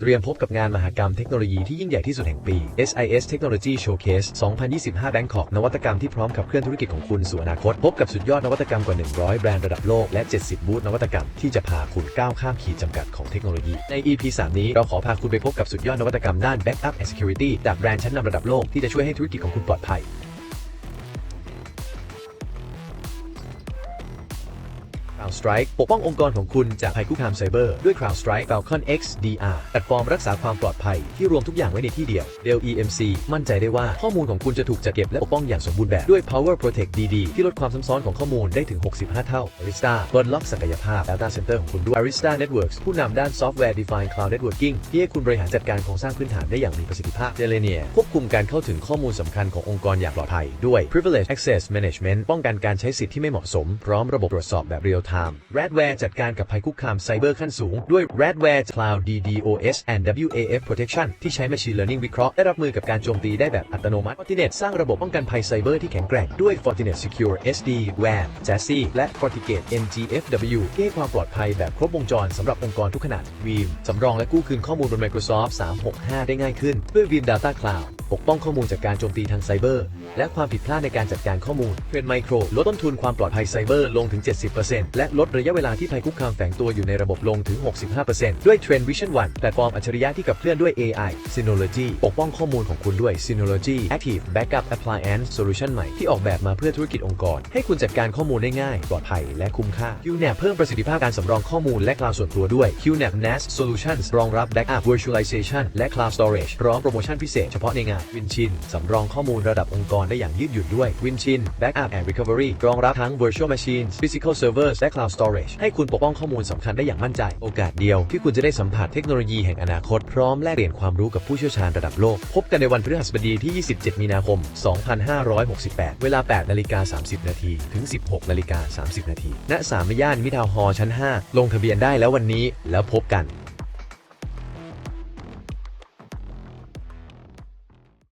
เตรียมพบกับงานมหกรรมเทคโนโลยีที่ยิ่งใหญ่ที่สุดแห่งปี SIS Technology Showcase 2025 Bangkok นวัตกรรมที่พร้อมขับเคลื่อนธุรกิจของคุณสู่อนาคต พบกับสุดยอดนวัตกรรมกว่า 100 แบรนด์ระดับโลก และ 70 บูธนวัตกรรมที่จะพาคุณก้าวข้ามขีดจำกัดของเทคโนโลยี ใน EP 3 นี้เราขอพาคุณไปพบกับสุดยอดนวัตกรรมด้าน Backup and Security จากแบรนด์ชั้นนำระดับโลกที่จะช่วยให้ธุรกิจของคุณปลอดภัย CrowdStrike ปกป้ององค์กรของคุณจากภัยคุกคามไซเบอร์ด้วย CrowdStrike Falcon X DR แพลตฟอร์มรักษาความปลอดภัยที่รวมทุกอย่างไว้ในที่เดียว Dell EMC มั่นใจได้ว่าข้อมูลของคุณจะถูกจัดเก็บและปกป้องอย่างสมบูรณ์แบบด้วย Power Protect DD ที่ลดความซับซ้อนของข้อมูลได้ถึง 65 เท่า Arista ปลดล็อกศักยภาพ Data Center ของคุณด้วย Arista Networks ผู้นำด้าน Software Defined Cloud Networking ที่ให้คุณบริหารจัดการโครงสร้างพื้นฐานได้อย่างมีประสิทธิภาพ Delinea ควบคุมการเข้าถึงข้อมูลสำคัญขององค์กรอย่างปลอดภัยด้วย Privilege Access Management ป้องกันการใช้สิทธิ์ที่ไม่เหมาะสมพร้อมระบบตรวจสอบแบบ Real Time Radware จัดการกับภัยคุกคามไซเบอร์ขั้นสูง ด้วย Radware Cloud DDoS and WAF Protection ที่ใช้ Machine Learning วิเคราะห์ และรับมือกับการโจมตีได้แบบอัตโนมัติ Fortinet สร้างระบบป้องกันภัยไซเบอร์ที่แข็งแกร่ง ด้วย Fortinet Secure SD WAN JASSI และ FortiGate NGFW ที่ให้ความปลอดภัยแบบครบวงจรสำหรับองค์กรทุกขนาด Veeam สำรองและกู้คืนข้อมูลบน Microsoft 365 ได้ง่ายขึ้น ด้วย Veeam Data Cloud ปกป้องข้อมูลจากการโจมตีทางไซเบอร์ และความผิดพลาดในการจัดการข้อมูลเทรนไมโครลดต้นทุนความปลอดภัยไซเบอร์ลงถึง 70%และลดระยะเวลาที่ภัยคุกคามแฝงตัวอยู่ในระบบลงถึง 65%ด้วย Trend Vision One แพลตฟอร์มอัจฉริยะที่ขับเคลื่อนด้วย AI Synology ปกป้องข้อมูลของคุณด้วย Synology Active Backup Appliance Solution ใหม่ที่ออกแบบมาเพื่อธุรกิจองค์กร ให้คุณจัดการข้อมูลได้ง่ายปลอดภัยและคุ้มค่า QNAP เพิ่มประสิทธิภาพการสำรองข้อมูลและคลาวด์ส่วนตัวด้วย QNAP NAS Solutions รองรับ Backup Virtualization และ Cloud Storage พร้อมโปรโมชั่นพิเศษเฉพาะในงาน WinChin สำรองข้อมูลระดับองค์กรได้อย่างยืดหยุ่นด้วย WinChin Backup and Recovery รองรับทั้ง Virtual Machines Physical Servers และ Cloud Storage ให้คุณปกป้องข้อมูลสำคัญได้อย่างมั่นใจ โอกาสเดียวที่คุณจะได้สัมผัสเทคโนโลยีแห่งอนาคต พร้อมแลกเปลี่ยนความรู้กับผู้เชี่ยวชาญระดับโลก พบกันในวันพฤหัสบดีที่ 27 มีนาคม 2568 เวลา 8 นาฬิกา 30 นาทีถึง 16 นาฬิกา 30 นาทีณสามย่านมิทาวฮอร์ชั้น 5 ลงทะเบียนได้แล้ววันนี้แล้วพบกัน